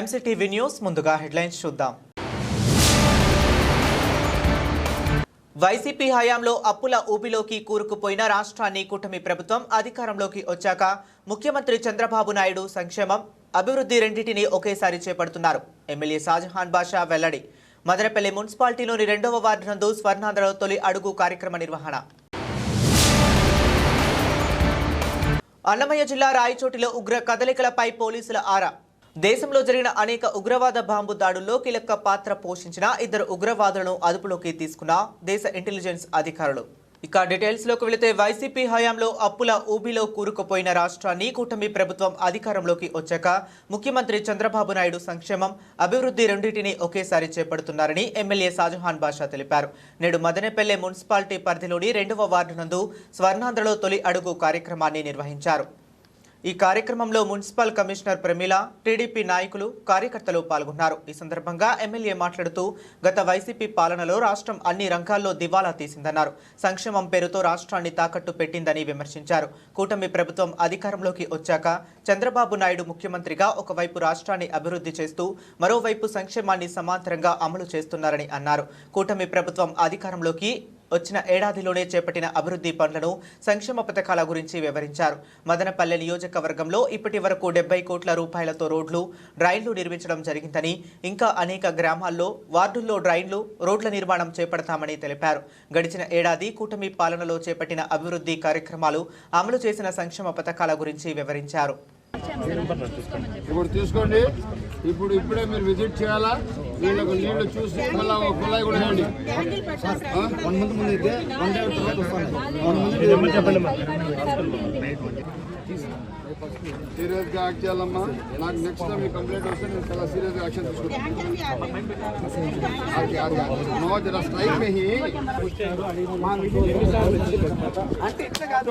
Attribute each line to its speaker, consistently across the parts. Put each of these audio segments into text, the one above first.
Speaker 1: MCTV news ముందుగా headlines చూద్దాం. YCP హయాంలో అప్పుల ఊపిలోకి కూరుకుపోయిన రాష్ట్రాన్ని కూటమి ప్రభుత్వం అధికారంలోకి వచ్చాక ముఖ్యమంత్రి చంద్రబాబు నాయుడు సంక్షేమం అభివృద్ధి రెండింటినీ ఒకేసారి చేపడుతున్నారు. ఎమ్మెల్యే షాజహాన్ బాషా వెల్లడి. మదనపల్లి మున్సిపాలిటీలోని రెండవ వార్డు నందు స్వర్ణాంధ్రలో తొలి అడుగు కార్యక్రమ నిర్వహణ. అన్నమయ్య జిల్లా రాయచోటిలో ఉగ్ర కదలికలపై పోలీసుల ఆరా. దేశంలో జరిగిన అనేక ఉగ్రవాద బాంబు దాడుల్లో కీలక పాత్ర పోషించిన ఇద్దరు ఉగ్రవాదులను అదుపులోకి తీసుకున్న దేశ ఇంటెలిజెన్స్ అధికారులు. ఇక డీటెయిల్స్లోకి వెళితే వైసీపీ హయాంలో అప్పుల ఊబిలో కూరుకుపోయిన రాష్ట్రాన్ని కూటమి ప్రభుత్వం అధికారంలోకి వచ్చాక ముఖ్యమంత్రి చంద్రబాబు నాయుడు సంక్షేమం అభివృద్ధి రెండింటినీ ఒకేసారి చేపడుతున్నారని ఎమ్మెల్యే షాజహాన్ బాషా తెలిపారు. నేడు మదనపల్లె మున్సిపాలిటీ పరిధిలోని రెండవ వార్డు నందు స్వర్ణాంధ్రలో తొలి అడుగు కార్యక్రమాన్ని నిర్వహించారు. ఈ కార్యక్రమంలో మున్సిపల్ కమిషనర్ ప్రమీల టీడీపీ నాయకులు కార్యకర్తలు పాల్గొన్నారు. ఈ సందర్భంగా ఎమ్మెల్యే మాట్లాడుతూ గత వైసీపీ పాలనలో రాష్ట్రం అన్ని రంగాల్లో దివాలా తీసిందన్నారు. సంక్షేమం పేరుతో రాష్ట్రాన్ని తాకట్టు పెట్టిందని విమర్శించారు. కూటమి ప్రభుత్వం అధికారంలోకి వచ్చాక చంద్రబాబు నాయుడు ముఖ్యమంత్రిగా ఒకవైపు రాష్ట్రాన్ని అభివృద్ధి చేస్తూ మరోవైపు సంక్షేమాన్ని సమాంతరంగా అమలు చేస్తున్నారని అన్నారు. కూటమి ప్రభుత్వం అధికారంలోకి వచ్చిన ఏడాదిలోనే చేపట్టిన అభివృద్ధి పనులను సంక్షేమ పథకాల గురించి వివరించారు. మదనపల్లె నియోజకవర్గంలో ఇప్పటి వరకు డెబ్బై కోట్ల రూపాయలతో రోడ్లు డ్రైన్లు నిర్మించడం జరిగిందని ఇంకా అనేక గ్రామాల్లో వార్డుల్లో డ్రైన్లు రోడ్ల నిర్మాణం చేపడతామని తెలిపారు. గడిచిన ఏడాది కూటమి పాలనలో చేపట్టిన అభివృద్ధి కార్యక్రమాలు అమలు చేసిన సంక్షేమ పథకాల గురించి వివరించారు.
Speaker 2: తీసుకోండి. ఇప్పుడు ఇప్పుడే మీరు విజిట్ చేయాలా? వీళ్ళకు నీళ్ళు చూసి మళ్ళీ ఒక కుళాయి కూడా ఇవ్వండి.
Speaker 3: వన్ మంత్ ముందు అయితే వన్ డే తర్వాత
Speaker 2: సీరియస్గా యాక్ట్ చేయాలమ్మా. నాకు నెక్స్ట్ టైం మీ కంప్లైంట్ వస్తే నేను చాలా సీరియస్గా యాక్షన్ తీసుకుంటాను. నో స్ట్రైక్ మే అంటే కాదు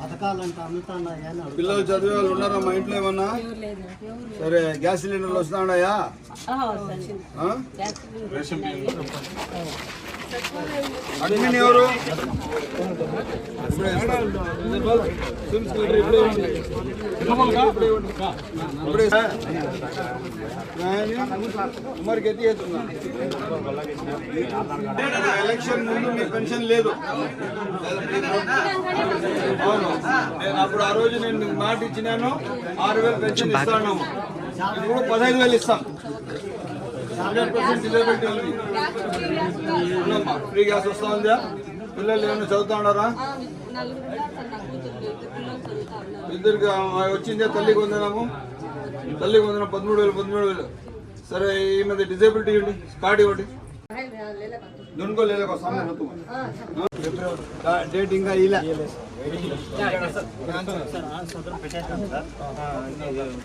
Speaker 3: పథకాలంటే
Speaker 2: పిల్లలు చదివే వాళ్ళు ఉన్నారా మా ఇంట్లో ఏమన్నా? సరే గ్యాస్ సిలిండర్లు వస్తా ఉన్నాయా ఆ? అడ్మిన్ ఎవరు? ఇప్పుడే ఉంది. ఎత్తి ఎలక్షన్ ముందు మీ పెన్షన్ లేదు. అవును. నేను అప్పుడు ఆ రోజు నేను మాట ఇచ్చినాను. ఆరు వేలు పెన్షన్ ఇస్తాను. ఇప్పుడు పదహైదు వేలు ఇస్తాం హండ్రెడ్ పర్సెంట్ ఫ్రీ గ్యాస్ వస్తా ఉందా పిల్లలు ఏమైనా చదువుతా ఉన్నారా? ఇద్దరికి వచ్చిందే తల్లికి వందనము. తల్లికి వందన పదమూడు వేలు పదమూడు వేలు. సరే ఈ మీద డిజేబిలిటీ ఇవ్వండి కార్డు ఇవ్వండి. డేట్ ఇంకా ఇలా.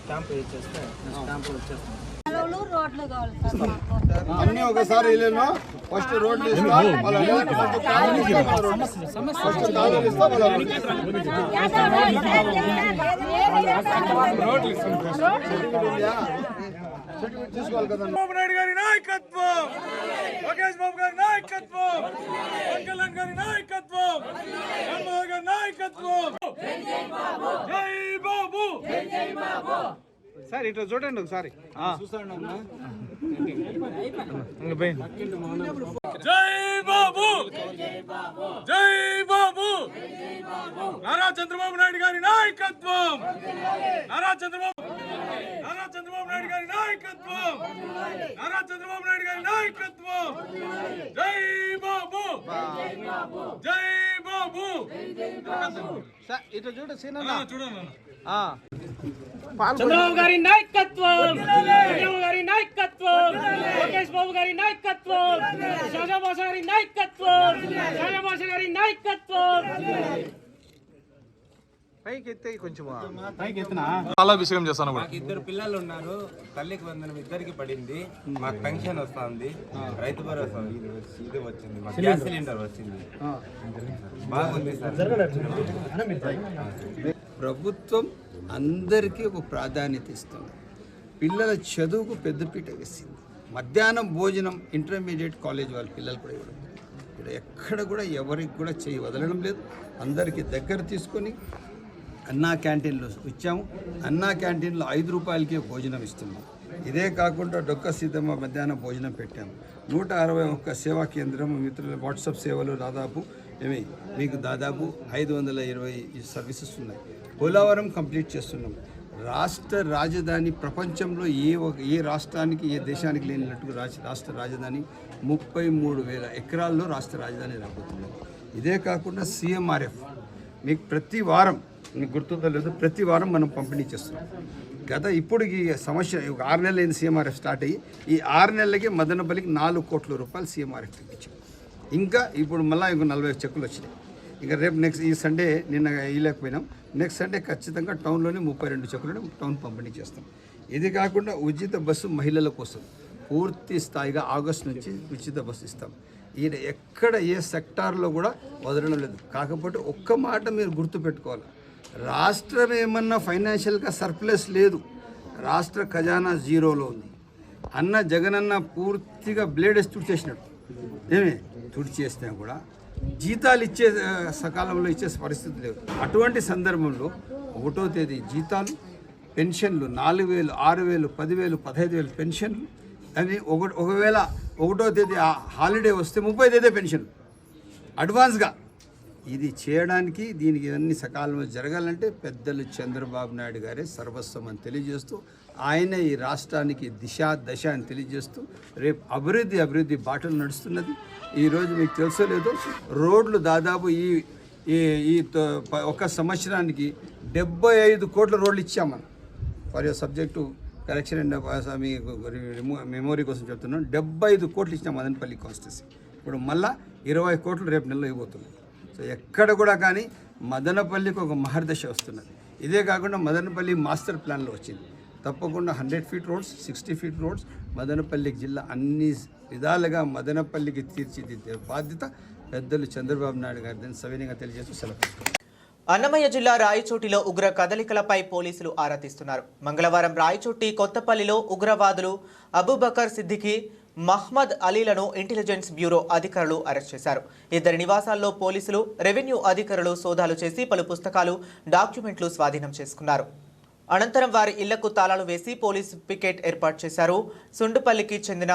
Speaker 4: క్యాంప్ పెట్టేస్తాం కాలువలు, రోడ్లు కావాలి సార్ మాకు.
Speaker 2: అన్ని ఒకసారి వెళ్ళాను ఫస్ట్ రోడ్లు ఇస్తా మళ్ళీ అన్ని ఫస్ట్ కాలువలు ఇస్తా, మళ్ళీ రోడ్లు. ఫస్ట్ కాలువలు ఇస్తా మళ్ళీ రోడ్లు. సర్టిఫికెట్ తీసుకోవాలి కదా
Speaker 5: చంద్రబాబు నాయుడు గారి నాయకత్వం లోకేష్ బాబు గారి నాయకత్వం పవన్ కళ్యాణ్ గారి నాయకత్వం జగన్మోహన్ గారి నాయకత్వం జై బాబు
Speaker 6: సార్ ఇట్లా చూడండి ఒకసారి.
Speaker 5: జై బాబు! జై బాబు! నారా చంద్రబాబు నాయుడు గారి నాయకత్వం! నారా చంద్రబాబు నారా చంద్రబాబు నాయుడు గారి నాయకత్వం! నారా చంద్రబాబు నాయుడు గారి నాయకత్వం! జై బాబు! జై బాబు!
Speaker 6: సార్ ఇట్లా చూడ సీన్
Speaker 5: ఆ, చూడండి
Speaker 7: చంద్రబాబు గారి నాయకత్వం! చంద్రబాబు గారి నాయకత్వం! లోకేష్ బాబు గారి నాయకత్వం! షాజాబాష గారి నాయకత్వం! షాజాబాష గారి నాయకత్వం!
Speaker 5: చేస్తాను
Speaker 8: మాకు ఇద్దరు పిల్లలు ఉన్నారు. తల్లికి వందనం ఇద్దరికి పడింది. మాకు పెన్షన్ వస్తుంది. రైతు భరోసా ఇది వచ్చింది. మాకు గ్యాస్ సిలిండర్ వచ్చింది. బాగుంది సార్.
Speaker 2: ప్రభుత్వం అందరికీ ఒక ప్రాధాన్యత ఇస్తుంది. పిల్లల చదువుకు పెద్దపీట వేసింది. మధ్యాహ్నం భోజనం ఇంటర్మీడియట్ కాలేజ్ వాళ్ళ పిల్లలు కూడా ఇవ్వడం ఇక్కడ ఎక్కడ కూడా ఎవరికి కూడా చేయి వదలడం లేదు. అందరికీ దగ్గర తీసుకొని అన్నా క్యాంటీన్లో ఇచ్చాము. అన్నా క్యాంటీన్లో ఐదు రూపాయలకే భోజనం ఇస్తున్నాం. ఇదే కాకుండా డొక్క సీతమ్మ మధ్యాహ్నం భోజనం పెట్టాము. నూట అరవై ఒక్క సేవా కేంద్రం మిత్రుల వాట్సాప్ సేవలు దాదాపు ఏమి? మీకు దాదాపు ఐదు వందల ఇరవై సర్వీసెస్ ఉన్నాయి. పోలవరం కంప్లీట్ చేస్తున్నాం. రాష్ట్ర రాజధాని ప్రపంచంలో ఏ ఒక ఏ రాష్ట్రానికి ఏ దేశానికి లేనట్టుగా రాష్ట్ర రాష్ట్ర రాజధాని ముప్పై మూడు వేల ఎకరాల్లో రాష్ట్ర రాజధాని రాబోతుంది. ఇదే కాకుండా సీఎంఆర్ఎఫ్. మీకు ప్రతి వారం మీకు గుర్తుందో లేదో ప్రతి వారం మనం పంపిణీ చేస్తున్నాం. గత ఇప్పుడు ఈ సమస్య ఒక ఆరు నెలలు అయింది సీఎంఆర్ఎఫ్ స్టార్ట్ అయ్యి. ఈ ఆరు నెలలకి మదనపల్లికి నాలుగు కోట్ల రూపాయలు సీఎంఆర్ఎఫ్ ఇచ్చాం ఇంకా ఇప్పుడు మళ్ళీ ఇంకో నలభై చెక్కులు వచ్చినాయి. ఇంకా రేపు నెక్స్ట్ ఈ సండే నిన్న వేయలేకపోయినాం. నెక్స్ట్ సండే ఖచ్చితంగా టౌన్లోనే ముప్పై రెండు చెక్కులను టౌన్ పంపిణీ చేస్తాం. ఇది కాకుండా ఉచిత బస్సు మహిళల కోసం పూర్తి స్థాయిగా ఆగస్టు నుంచి ఉచిత బస్సు ఇస్తాం. ఈయన ఎక్కడ ఏ సెక్టార్లో కూడా వదలడం లేదు. కాకపోతే ఒక్క మాట మీరు గుర్తుపెట్టుకోవాలి రాష్ట్రం ఏమన్నా ఫైనాన్షియల్గా సర్ప్లస్ లేదు. రాష్ట్ర ఖజానా జీరోలో ఉంది. అన్న జగనన్న పూర్తిగా బ్లేడెస్ తుడిచేసినట్టు తుడిచేసినాడు. ఏమి? తుడిచేసినా కూడా జీతాలు ఇచ్చే సకాలంలో ఇచ్చే పరిస్థితి లేదు. అటువంటి సందర్భంలో ఒకటో తేదీ జీతాలు పెన్షన్లు నాలుగు వేలు ఆరు వేలు పదివేలు పదహైదు వేలు పెన్షన్లు అని ఒక ఒకవేళ ఒకటో తేదీ ఆ హాలిడే వస్తే ముప్పై తేదీ పెన్షన్ అడ్వాన్స్గా ఇది చేయడానికి దీనికి ఇవన్నీ సకాలంలో జరగాలంటే పెద్దలు చంద్రబాబు నాయుడు గారే సర్వస్వం అని తెలియజేస్తూ ఆయన ఈ రాష్ట్రానికి దిశ దశ అని తెలియజేస్తూ రేపు అభివృద్ధి అభివృద్ధి బాటలు నడుస్తున్నది. ఈరోజు మీకు తెలుసో లేదో రోడ్లు దాదాపు ఈ ఈ ఈ తో- ఒక సంవత్సరానికి డెబ్బై ఐదు కోట్ల రోడ్లు ఇచ్చాం మనం. For your subject correction and me memory కోసం చెప్తున్నాం డెబ్బై ఐదు కోట్లు ఇచ్చిన మదనపల్లి కాన్స్టిట్యూన్సీ. ఇప్పుడు మళ్ళా ఇరవై కోట్లు రేపు నెలలో ఇవ్వబోతున్నాయి సో ఎక్కడ కూడా కానీ మదనపల్లికి ఒక మహర్దశ వస్తున్నది. ఇదే కాకుండా మదనపల్లి మాస్టర్ ప్లాన్లో వచ్చింది. తప్పకుండా hundred feet roads sixty feet roads Madanapalli జిల్లా అన్ని విధాలుగా మదనపల్లికి తీర్చిదిద్దే బాధ్యత పెద్దలు చంద్రబాబు నాయుడు గారిని సవినయంగా తెలియజేస్తూ సెలవు
Speaker 1: అన్నమయ్య జిల్లా రాయచోటిలో ఉగ్ర కదలికలపై పోలీసులు ఆరా తీస్తున్నారు. మంగళవారం రాయచోటి కొత్తపల్లిలో ఉగ్రవాదులు అబూబకర్ సిద్దికి మహ్మద్ అలీలను ఇంటెలిజెన్స్ బ్యూరో అధికారులు అరెస్ట్ చేశారు. ఇద్దరి నివాసాల్లో పోలీసులు రెవెన్యూ అధికారులు సోదాలు చేసి పలు పుస్తకాలు డాక్యుమెంట్లు స్వాధీనం చేసుకున్నారు. అనంతరం వారి ఇళ్ళకు తాళాలు వేసి పోలీసు పికెట్ ఏర్పాటు చేశారు. సుండుపల్లికి చెందిన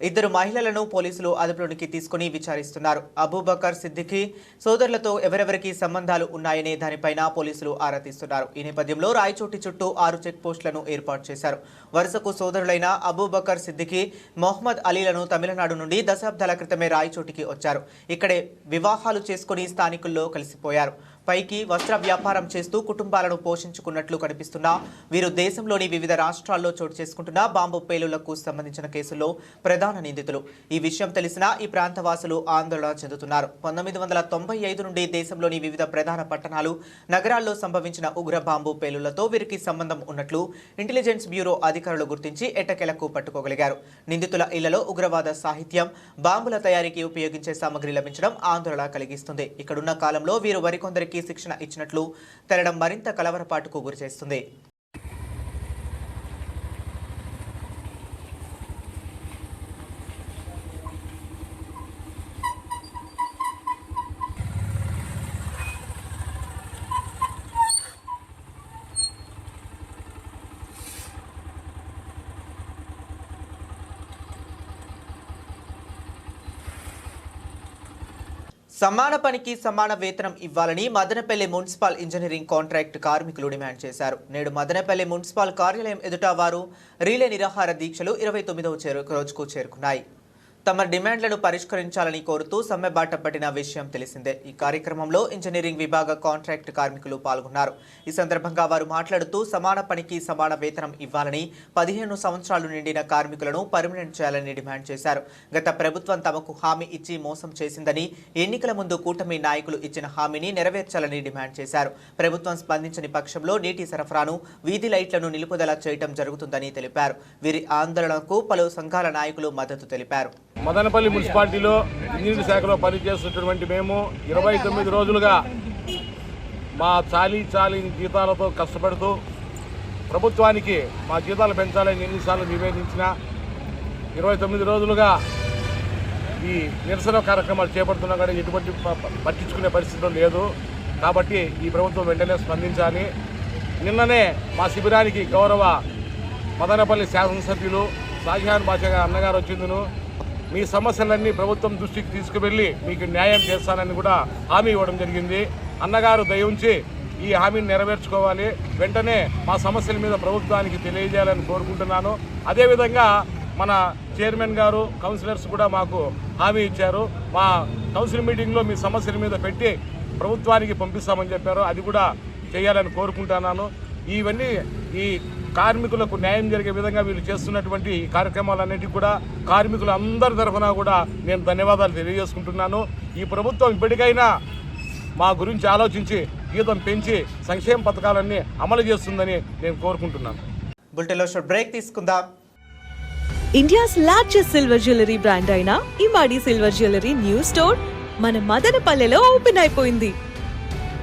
Speaker 1: ఇద్దరు మహిళలను పోలీసులు అదుపులోనికి తీసుకుని విచారిస్తున్నారు. అబూబకర్ సిద్దికి సోదరులతో ఎవరెవరికి సంబంధాలు ఉన్నాయనే దానిపైన పోలీసులు ఆరా తీస్తున్నారు. ఈ నేపథ్యంలో రాయచోటి చుట్టూ ఆరు చెక్ పోస్టులను ఏర్పాటు చేశారు. వరుసకు సోదరులైన అబూబకర్ సిద్దికి మొహమ్మద్ అలీలను తమిళనాడు నుండి దశాబ్దాల క్రితమే రాయచోటికి వచ్చారు. ఇక్కడే వివాహాలు చేసుకుని స్థానికుల్లో కలిసిపోయారు. పైకి వస్త్ర వ్యాపారం చేస్తూ కుటుంబాలను పోషించుకున్నట్లు కనిపిస్తున్న. వీరు దేశంలోని వివిధ రాష్ట్రాల్లో చోటు చేసుకుంటున్న బాంబు పేలులకు సంబంధించిన కేసుల్లో ప్రధాన నిందితులు. ఈ విషయం తెలిసినా ఈ ప్రాంతవాసులు ఆందోళన చెందుతున్నారు. పంతొమ్మిది వందల తొంభై ఐదు నుండి దేశంలోని వివిధ ప్రధాన పట్టణాలు నగరాల్లో సంభవించిన ఉగ్ర బాంబు పేలులతో వీరికి సంబంధం ఉన్నట్లు ఇంటెలిజెన్స్ బ్యూరో అధికారులు గుర్తించి ఎట్టకెలకు పట్టుకోగలిగారు. నిందితుల ఇళ్ళలో ఉగ్రవాద సాహిత్యం బాంబుల తయారీకి ఉపయోగించే సామగ్రి లభించడం ఆందోళన కలిగిస్తుంది. ఇక్కడున్న కాలంలో వీరు మరికొందరికి శిక్షణ ఇచ్చినట్లు తెరడం మరింత కలవరపాటుకు గురిచేస్తుంది. సమాన పనికి సమాన వేతనం ఇవ్వాలని మదనపల్లి మున్సిపల్ ఇంజనీరింగ్ కాంట్రాక్ట్ కార్మికులు డిమాండ్ చేశారు. నేడు మదనపల్లి మున్సిపల్ కార్యాలయం ఎదుట వారు రీలే నిరాహార దీక్షలు ఇరవై తొమ్మిదవ రోజుకు చేరుకున్నాయి. తమ డిమాండ్లను పరిష్కరించాలని కోరుతూ సమ్మె బాట పట్టిన విషయం తెలిసిందే. ఈ కార్యక్రమంలో ఇంజనీరింగ్ విభాగ కాంట్రాక్ట్ కార్మికులు పాల్గొన్నారు. ఈ సందర్భంగా వారు మాట్లాడుతూ సమాన పనికి సమాన వేతనం ఇవ్వాలని పదిహేను సంవత్సరాలు నిండిన కార్మికులను పర్మనెంట్ చేయాలని డిమాండ్ చేశారు. గత ప్రభుత్వం తమకు హామీ ఇచ్చి మోసం చేసిందని ఎన్నికల ముందు కూటమి నాయకులు ఇచ్చిన హామీని నెరవేర్చాలని డిమాండ్ చేశారు. ప్రభుత్వం స్పందించని పక్షంలో నీటి సరఫరాను వీధి లైట్లను నిలుపుదల చేయటం జరుగుతుందని తెలిపారు. వీరి ఆందోళనకు పలు సంఘాల నాయకులు మద్దతు తెలిపారు.
Speaker 5: మదనపల్లి మున్సిపాలిటీలో ఇంజనీరింగ్ శాఖలో పనిచేస్తున్నటువంటి మేము ఇరవై తొమ్మిది రోజులుగా మా చాలీ చాలీ జీతాలతో కష్టపడుతూ ప్రభుత్వానికి మా జీతాలు పెంచాలని ఎన్నిసార్లు నివేదించిన ఇరవై తొమ్మిది రోజులుగా ఈ నిరసన కార్యక్రమాలు చేపడుతున్నా కానీ ఎటువంటి ప- పట్టించుకునే పరిస్థితిలో లేదు. కాబట్టి ఈ ప్రభుత్వం వెంటనే స్పందించాలి. నిన్ననే మా శిబిరానికి గౌరవ మదనపల్లి శాసనసభ్యులు షాజహాన్ బాషా అన్నగారు వచ్చిందును. మీ సమస్యలన్నీ ప్రభుత్వం దృష్టికి తీసుకువెళ్ళి మీకు న్యాయం చేస్తానని కూడా హామీ ఇవ్వడం జరిగింది. అన్నగారు దయ ఉంచి ఈ హామీని నెరవేర్చుకోవాలి. వెంటనే మా సమస్యల మీద ప్రభుత్వానికి తెలియజేయాలని కోరుకుంటున్నాను. అదేవిధంగా మన చైర్మన్ గారు కౌన్సిలర్స్ కూడా మాకు హామీ ఇచ్చారు. మా కౌన్సిల్ మీటింగ్లో మీ సమస్యల మీద పెట్టి ప్రభుత్వానికి పంపిస్తామని చెప్పారు. అది కూడా చేయాలని కోరుకుంటున్నాను. ఇవన్నీ ఈ కార్మికులకు న్యాయం జరిగే విధంగా వీళ్ళు చేస్తున్నటువంటి ఈ కార్యక్రమాలన్నిటికీ కూడా కార్మికుల అందరి తరఫున కూడా నేను ధన్యవాదాలు తెలియజేసుకుంటున్నాను. ఈ ప్రభుత్వం ఇప్పటికైనా మా గురించి ఆలోచించి జీతం పెంచి సంక్షేమ పథకాలన్నీ అమలు చేస్తుందని నేను కోరుకుంటున్నాను.
Speaker 1: బులెటిన్లో బ్రేక్ తీసుకుందాం.
Speaker 9: India's largest silver jewellery brand అయిన Imadi silver jewellery new store మన మదనపల్లెలో ఓపెన్ అయిపోయింది.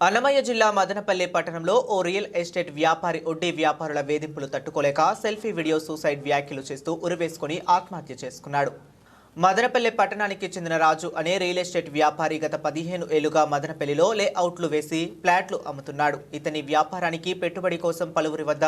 Speaker 1: Annamayya జిల్లా మదనపల్లి పట్టణంలో ఓ రియల్ ఎస్టేట్ వ్యాపారి వడ్డీ వ్యాపారుల వేధింపులు తట్టుకోలేక సెల్ఫీ వీడియో సూసైడ్ వ్యాఖ్యలు చేస్తూ ఉరివేసుకుని ఆత్మహత్య చేసుకున్నాడు. మదనపల్లి పట్టణానికి చెందిన రాజు అనే రియల్ ఎస్టేట్ వ్యాపారి గత పదిహేను ఏళ్ళుగా మదనపల్లిలో లేఅవుట్లు వేసి ఫ్లాట్లు అమ్ముతున్నాడు. ఇతని వ్యాపారానికి పెట్టుబడి కోసం పలువురి వద్ద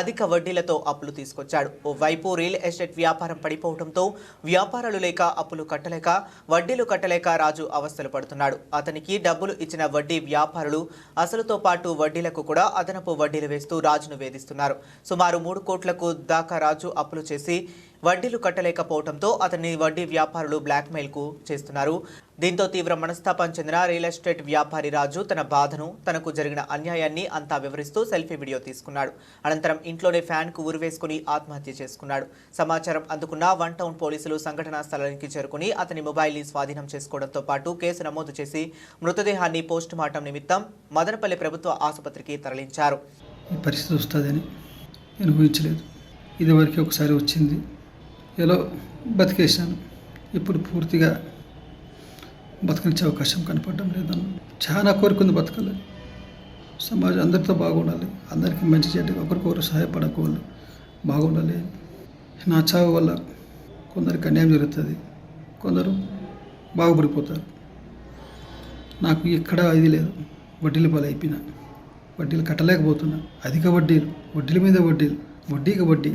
Speaker 1: అధిక వడ్డీలతో అప్పులు తీసుకొచ్చాడు. ఓవైపు రియల్ ఎస్టేట్ వ్యాపారం పడిపోవడంతో వ్యాపారాలు లేక అప్పులు కట్టలేక వడ్డీలు కట్టలేక రాజు అవస్థలు పడుతున్నాడు. అతనికి డబ్బులు ఇచ్చిన వడ్డీ వ్యాపారులు అసలుతో పాటు వడ్డీలకు కూడా అదనపు వడ్డీలు వేస్తూ రాజును వేధిస్తున్నారు. సుమారు మూడు కోట్లకు దాకా రాజు అప్పులు చేసి వడ్డీలు కట్టలేకపోవడంతో అతన్ని వడ్డీ వ్యాపారులు బ్లాక్మెయిల్కు చేస్తున్నారు. దీంతో తీవ్ర మనస్తాపం చెందిన రియల్ ఎస్టేట్ వ్యాపారి రాజు తన బాధను తనకు జరిగిన అన్యాయాన్ని అంతా వివరిస్తూ సెల్ఫీ వీడియో తీసుకున్నాడు. అనంతరం ఇంట్లోనే ఫ్యాన్కు ఉరివేసుకుని ఆత్మహత్య చేసుకున్నాడు. సమాచారం అందుకున్న వన్ టౌన్ పోలీసులు సంఘటనా స్థలానికి చేరుకుని అతని మొబైల్ని స్వాధీనం చేసుకోవడంతో పాటు కేసు నమోదు చేసి మృతదేహాన్ని పోస్టుమార్టం నిమిత్తం మదనపల్లి ప్రభుత్వ ఆసుపత్రికి తరలించారు.
Speaker 10: ఈ పరిస్థితి వస్తుందని అనుభవించలేదు ఇదివరకు ఒకసారి వచ్చింది. ఎలా బతికేసాను ఇప్పుడు పూర్తిగా బతకనిచ్చే అవకాశం కనపడడం లేదన్న చాలా కోరుకుంది బతకాలి సమాజం అందరితో బాగుండాలి. అందరికీ మంచి చెడ్డ ఒకరికొకరు సహాయపడకూడదు. బాగుండాలి. నా చావు వల్ల కొందరికి అన్యాయం జరుగుతుంది. కొందరు బాగుపడిపోతారు. నాకు ఎక్కడ ఇది లేదు. వడ్డీల పాలు అయిపోయినా. వడ్డీలు కట్టలేకపోతున్నా. అధిక వడ్డీలు. వడ్డీల మీద వడ్డీలు. వడ్డీకి వడ్డీ.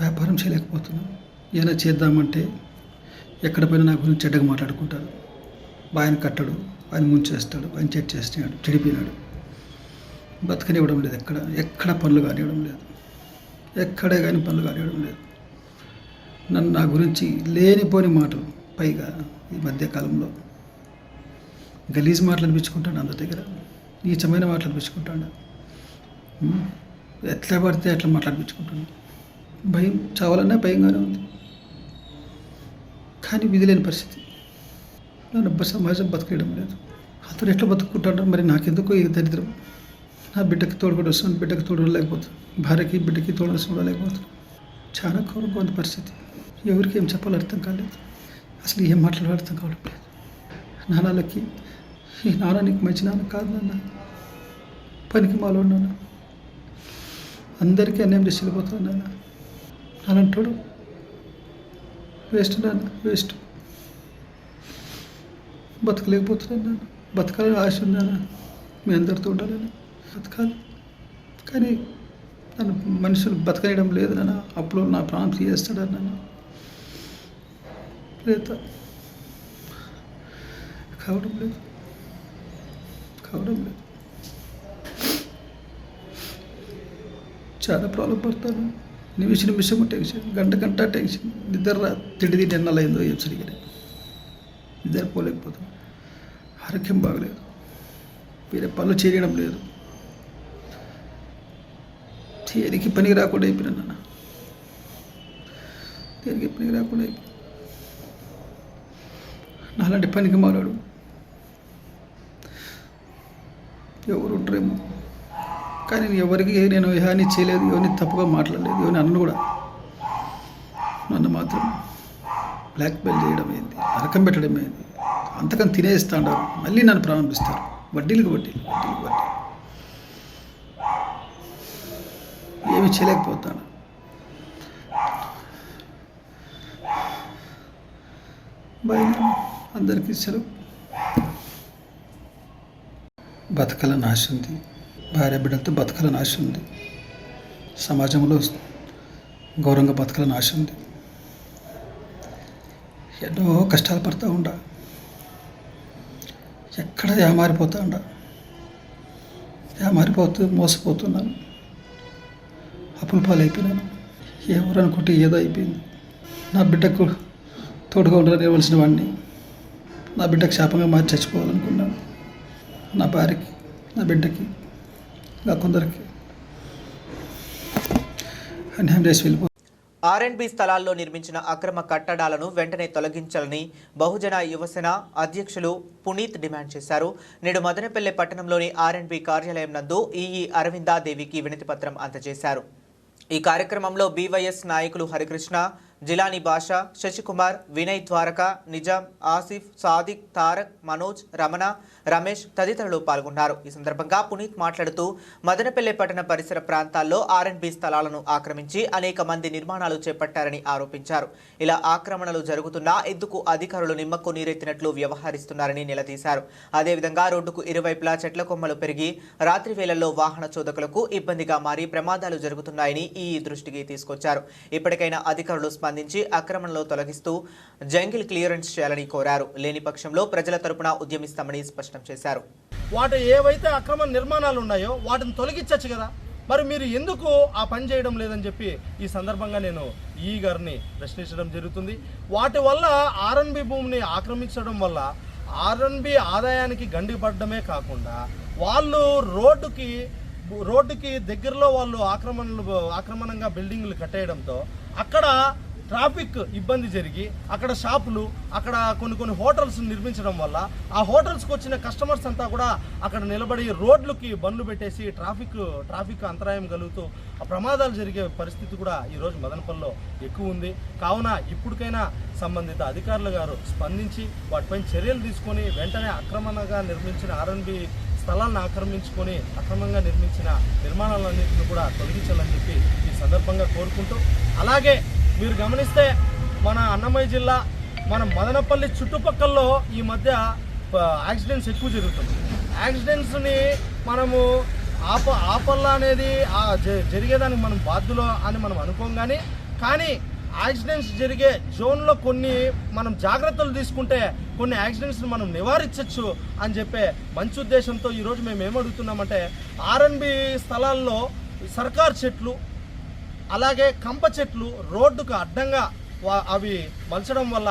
Speaker 10: వ్యాపారం చేయలేకపోతున్నాను ఏమైనా చేద్దామంటే ఎక్కడ నా గురించి చెడ్డగా మాట్లాడుకుంటారు. ఆయన కట్టడు ఆయన ముంచేస్తాడు ఆయన చెట్ చేస్తున్నాడు చెడిపోయినాడు. బతకనివ్వడం లేదు ఎక్కడ ఎక్కడ పనులు కానివ్వడం లేదు. ఎక్కడే కానీ పనులు కానివ్వడం లేదు. నన్ను నా గురించి లేనిపోని మాటలు పైగా ఈ మధ్యకాలంలో. గలీజ్ మాటలు అనిపించుకుంటాడు అందరి దగ్గర. నీచమైన మాటలు అనిపించుకుంటాడు. ఎట్లా పడితే అట్లా మాట్లాడిపించుకుంటాడు. భయం చావాలన్నా భయంగానే ఉంది. కానీ విధి లేని పరిస్థితి నన్ను సమాజం బతకడం లేదు. అతను ఎట్లా బతుకుంటాడో మరి నాకెందుకో ఈ దరిద్రం. నా బిడ్డకి తోడుకొని వస్తుంది బిడ్డకి తోడలేకపోతుంది భార్యకి బిడ్డకి తోడు వస్తుంది చాలా ఘోరంగా ఉంది పరిస్థితి. ఎవరికి ఏం చెప్పాలో అర్థం కాలేదు. అసలు ఏం మాట్లాడాలో అర్థం కావడం లేదు. నాన్నలకి ఈ నాన్న నీకు మంచి నాన్న కాదు నాన్న. పనికి మాలో నాన్న. అందరికీ అన్యాయం చేసి వెళ్ళిపోతాను నాన్న. అని అంటాడు. వేస్ట్ నాన్న వేస్ట్. బతకలేకపోతున్నాను నాన్న. బతకాలని ఆశ ఉంది మీ అందరితో ఉండాలని బతకాలి. కానీ నన్ను మనుషులు బతకనియడం లేదు నాన్న. అప్పుడు నా ప్రాణం తీయేస్తాడు నాన్న. లేత. కావడం లేదు. కావడం లేదు. చాలా ప్రాబ్లం పడతాను. నిమిషం నిమిషము టెన్షన్ గంట గంట టెన్షన్. నిద్ర రా నిన్నలైందో ఏం సరిగా నిద్రపోలేకపోతాం. ఆరోగ్యం బాగలేదు. వేరే పనులు చేయడం లేదు. దేనికి పనికి రాకుండా అయిపోయినా నాన్న. దేనికి పనికి రాకుండా అయిపోయి నాలాంటి పనికి మారాడు. ఎవరు ఉంటారేమో కానీ నేను ఎవరికి నేను హాని చేయలేదు ఎవరిని తప్పుగా మాట్లాడలేదు ఎవరిని అన్ను కూడా. నన్ను మాత్రం బ్లాక్మెయిల్ చేయడం ఏంది? నరకం పెట్టడం ఏంది? అంతకని తినేస్తాడు మళ్ళీ నన్ను ప్రారంభిస్తారు. వడ్డీలకు వడ్డీలు వడ్డీలకు వడ్డీ ఏమి చేయలేకపోతాను. బాయ్ అందరికీ సెలవు. బతకాలని నాశంది భార్య బిడ్డలతో బతకాలని ఆశ ఉంది. సమాజంలో గౌరవంగా బతకాలని ఆశ ఉంది. ఎన్నో కష్టాలు పడతా ఉండ. ఎక్కడ ఏమారిపోతా ఉండ. ఏమారిపోతూ మోసపోతున్నాను. అప్పుల పాలైపోయినాను. ఎవరు అనుకుంటే ఏదో అయిపోయింది. నా బిడ్డకు తోడుగా ఉండవలసిన వాడిని నా బిడ్డకు శాపంగా మార్చి చచ్చిపోవాలనుకున్నాను. నా భార్యకి నా బిడ్డకి ఇలా కొందరికి. వెళ్ళిపో.
Speaker 1: ఆర్ఎండ్బి స్థలాల్లో నిర్మించిన అక్రమ కట్టడాలను వెంటనే తొలగించాలని బహుజన యువసేన అధ్యక్షులు పునీత్ డిమాండ్ చేశారు. నేడు మదనపల్లె పట్టణంలోని ఆర్ఎండ్బి కార్యాలయం నందు ఈఈ అరవిందాదేవికి వినతి పత్రం అందజేశారు. ఈ కార్యక్రమంలో బీవైఎస్ నాయకులు హరికృష్ణ జిలాని బాషా శశికుమార్ వినయ్ ద్వారక నిజాం ఆసిఫ్ సాదిక్ తారక్ మనోజ్ రమణ రమేష్ తదితరులు పాల్గొన్నారు. ఈ సందర్భంగా పునీత్ మాట్లాడుతూ మదనపల్లె పట్టణ పరిసర ప్రాంతాల్లో ఆర్ఎన్బి స్థలాలను ఆక్రమించి అనేక మంది నిర్మాణాలు చేపట్టారని ఆరోపించారు. ఇలా ఆక్రమణలు జరుగుతున్నా ఎందుకు అధికారులు నిమ్మకు నీరెత్తినట్లు వ్యవహరిస్తున్నారని నిలదీశారు. అదేవిధంగా రోడ్డుకు ఇరువైపులా చెట్ల కొమ్మలు పెరిగి రాత్రి వేళల్లో వాహన చోదకులకు ఇబ్బందిగా మారి ప్రమాదాలు జరుగుతున్నాయని ఈ దృష్టికి తీసుకొచ్చారు. ఇప్పటికైనా అధికారులు స్పందించి ఆక్రమణలో తొలగిస్తూ జంగిల్ క్లియరెన్స్ చేయాలని కోరారు. లేని పక్షంలో ప్రజల తరపున ఉద్యమిస్తామని స్పష్టం చేశారు.
Speaker 11: వాటి ఏవైతే అక్రమ నిర్మాణాలు ఉన్నాయో వాటిని తొలగించచ్చు కదా. మరి మీరు ఎందుకు ఆ పని చేయడం లేదని చెప్పి ఈ సందర్భంగా నేను ఈ గారిని ప్రశ్నించడం జరుగుతుంది. వాటి వల్ల ఆర్ఎన్బి భూమిని ఆక్రమించడం వల్ల ఆర్ఎన్బి ఆదాయానికి గండిపడమే కాకుండా వాళ్ళు రోడ్డుకి రోడ్డుకి దగ్గరలో వాళ్ళు ఆక్రమణలు ఆక్రమణంగా బిల్డింగ్లు కట్టేయడంతో అక్కడ ట్రాఫిక్ ఇబ్బంది జరిగి అక్కడ షాపులు అక్కడ కొన్ని కొన్ని హోటల్స్ నిర్మించడం వల్ల ఆ హోటల్స్కి వచ్చిన కస్టమర్స్ అంతా కూడా అక్కడ నిలబడి రోడ్లకి బండ్లు పెట్టేసి ట్రాఫిక్ ట్రాఫిక్ అంతరాయం కలుగుతూ ఆ ప్రమాదాలు జరిగే పరిస్థితి కూడా ఈరోజు మదనపల్లిలో ఎక్కువ ఉంది. కావున ఇప్పటికైనా సంబంధిత అధికారులు గారు స్పందించి వాటిపైన చర్యలు తీసుకొని వెంటనే అక్రమంగా నిర్మించిన ఆర్ఎన్బి స్థలాలను ఆక్రమించుకొని అక్రమంగా నిర్మించిన నిర్మాణాలన్నింటిని కూడా తొలగించాలని చెప్పి ఈ సందర్భంగా కోరుకుంటూ అలాగే మీరు గమనిస్తే మన అన్నమయ్య జిల్లా మన మదనపల్లి చుట్టుపక్కల్లో ఈ మధ్య యాక్సిడెంట్స్ ఎక్కువ జరుగుతుంది యాక్సిడెంట్స్ని మనము ఆప ఆపల్లా అనేది జరిగేదానికి మనం బాధ్యులు అని మనం అనుకోం కానీ కానీ యాక్సిడెంట్స్ జరిగే జోన్లో కొన్ని మనం జాగ్రత్తలు తీసుకుంటే కొన్ని యాక్సిడెంట్స్ని మనం నివారించవచ్చు అని చెప్పే మంచి ఉద్దేశంతో ఈరోజు మేము ఏమడుగుతున్నామంటే ఆర్ఎన్బి స్థలాల్లో సర్కార్ చెట్లు అలాగే కంప చెట్లు రోడ్డుకు అడ్డంగా అవి మలచడం వల్ల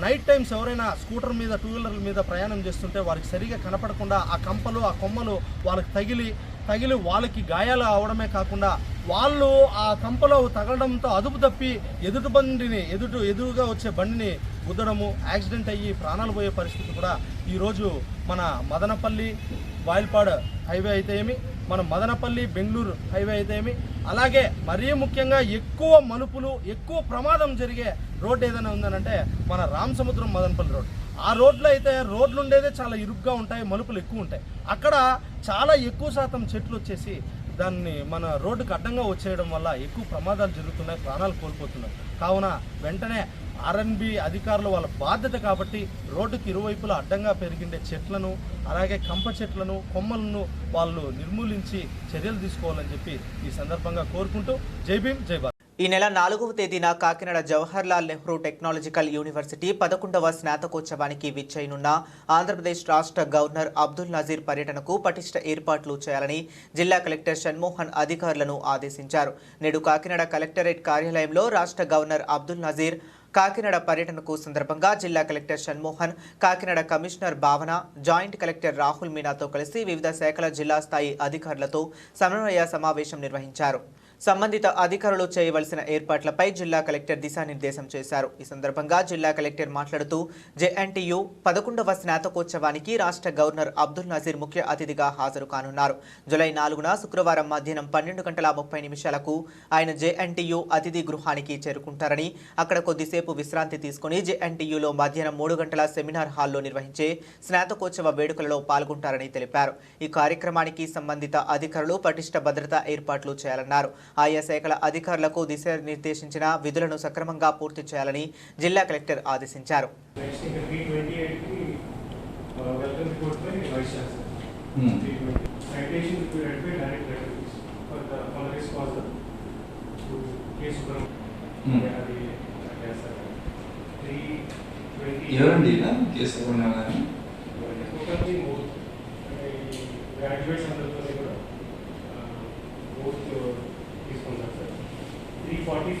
Speaker 11: నైట్ టైమ్స్ ఎవరైనా స్కూటర్ మీద టూ వీలర్ల మీద ప్రయాణం చేస్తుంటే వారికి సరిగా కనపడకుండా ఆ కంపలు ఆ కొమ్మలు వాళ్ళకి తగిలి తగిలి వాళ్ళకి గాయాలు అవడమే కాకుండా వాళ్ళు ఆ కంపలో తగలడంతో అదుపు తప్పి ఎదుటి బండిని ఎదుటి ఎదురుగా వచ్చే బండిని గుద్దడము యాక్సిడెంట్ అయ్యి ప్రాణాలు పోయే పరిస్థితి కూడా ఈరోజు మన మదనపల్లి వాయిల్పాడ్ హైవే అయితే ఏమి? మన మదనపల్లి బెంగళూరు హైవే అయితే ఏమి? అలాగే మరీ ముఖ్యంగా ఎక్కువ మలుపులు ఎక్కువ ప్రమాదం జరిగే రోడ్డు ఏదైనా ఉందనంటే మన రామసముద్రం మదనపల్లి రోడ్ ఆ రోడ్లో అయితే రోడ్లు ఉండేదే చాలా ఇరుగ్గా ఉంటాయి మలుపులు ఎక్కువ ఉంటాయి. అక్కడ చాలా ఎక్కువ శాతం చెట్లు వచ్చేసి దాన్ని మన రోడ్డుకు అడ్డంగా వచ్చేయడం వల్ల ఎక్కువ ప్రమాదాలు జరుగుతున్నాయి ప్రాణాలు కోల్పోతున్నాయి. కావున వెంటనే ఆర్ఎన్బి అధికారులు వాళ్ళ బాధ్యత కాబట్టి రోడ్డుకి ఇరువైపులా అడ్డంగా పెరిగిండే చెట్లను అలాగే కంప చెట్లను కొమ్మలను వాళ్ళు నిర్మూలించి చర్యలు తీసుకోవాలని చెప్పి ఈ సందర్భంగా కోరుకుంటూ జై భీమ్ జై భారత్.
Speaker 1: ఈ నెల నాలుగవ తేదీన కాకినాడ జవహర్ లాల్ నెహ్రూ టెక్నాలజికల్ యూనివర్సిటీ పదకొండవ స్నాతకోత్సవానికి విచ్చైనున్న ఆంధ్రప్రదేశ్ రాష్ట్ర గవర్నర్ అబ్దుల్ నజీర్ పర్యటనకు పటిష్ట ఏర్పాట్లు చేయాలని జిల్లా కలెక్టర్ షణ్మోహన్ అధికారులను ఆదేశించారు. నేడు కాకినాడ కలెక్టరేట్ కార్యాలయంలో రాష్ట్ర గవర్నర్ అబ్దుల్ నజీర్ కాకినాడ పర్యటనకు సందర్భంగా జిల్లా collector Shanmohan Kakinada commissioner Bhavana joint collector Rahul మీనాతో కలిసి వివిధ శాఖల జిల్లా స్థాయి అధికారులతో సమన్వయ సమావేశం నిర్వహించారు. సంబంధిత అధికారులు చేయవలసిన ఏర్పాట్లపై జిల్లా కలెక్టర్ దిశానిర్దేశం చేశారు. ఈ సందర్భంగా జిల్లా కలెక్టర్ మాట్లాడుతూ జేఎన్టీయు పదకొండవ స్నాతకోత్సవానికి రాష్ట్ర గవర్నర్ అబ్దుల్ నజీర్ ముఖ్య అతిథిగా హాజరు కానున్నారు. జులై నాలుగున శుక్రవారం మధ్యాహ్నం పన్నెండు గంటల ముప్పై నిమిషాలకు ఆయన జేఎన్టీయు అతిథి గృహానికి చేరుకుంటారని అక్కడ కొద్దిసేపు విశ్రాంతి తీసుకుని జేఎన్టీయులో మధ్యాహ్నం మూడు గంటల సెమినార్ హాల్లో నిర్వహించే స్నాతకోత్సవ వేడుకలలో పాల్గొంటారని తెలిపారు. ఈ కార్యక్రమానికి సంబంధిత అధికారులు పటిష్ట భద్రతా ఏర్పాట్లు చేయాలన్నారు. ఆయా శాఖల అధికారులకు దిశానిర్దేశించిన విధులను సక్రమంగా పూర్తి చేయాలని జిల్లా కలెక్టర్ ఆదేశించారు.
Speaker 12: నెక్స్ట్ ఇంకా త్రీ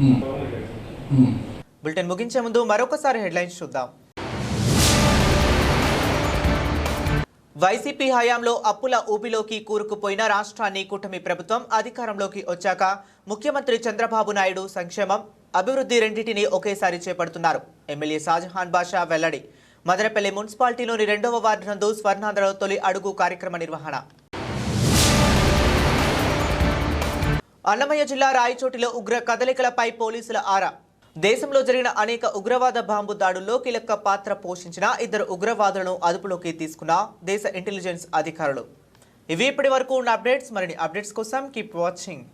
Speaker 13: Hmm. Hmm.
Speaker 1: బులెటిన్ ముగించే ముందు మరొకసారి హెడ్లైన్స్ చూద్దాం. వైసీపీ హయాంలో అప్పుల ఊబిలోకి కూరుకుపోయిన రాష్ట్రాన్ని కూటమి ప్రభుత్వం అధికారంలోకి వచ్చాక ముఖ్యమంత్రి చంద్రబాబు నాయుడు సంక్షేమం అభివృద్ధి రెండింటినీ ఒకేసారి చేపడుతున్నారు. ఎమ్మెల్యే షాజహాన్ బాషా వెల్లడి. మదనపల్లి మున్సిపాలిటీలోని రెండవ వార్డు నందు స్వర్ణాంధ్రలో తొలి అడుగు కార్యక్రమ నిర్వహణ. అన్నమయ్య జిల్లా రాయచోటిలో ఉగ్ర కదలికలపై పోలీసుల ఆరా. దేశంలో జరిగిన అనేక ఉగ్రవాద బాంబు దాడుల్లో కీలక పాత్ర పోషించిన ఇద్దరు ఉగ్రవాదులను అదుపులోకి తీసుకున్న దేశ ఇంటెలిజెన్స్ అధికారులు. ఇవి ఇప్పటి వరకు ఉన్న అప్డేట్స్. మరిన్ని అప్డేట్స్ కోసం కీప్ వాచింగ్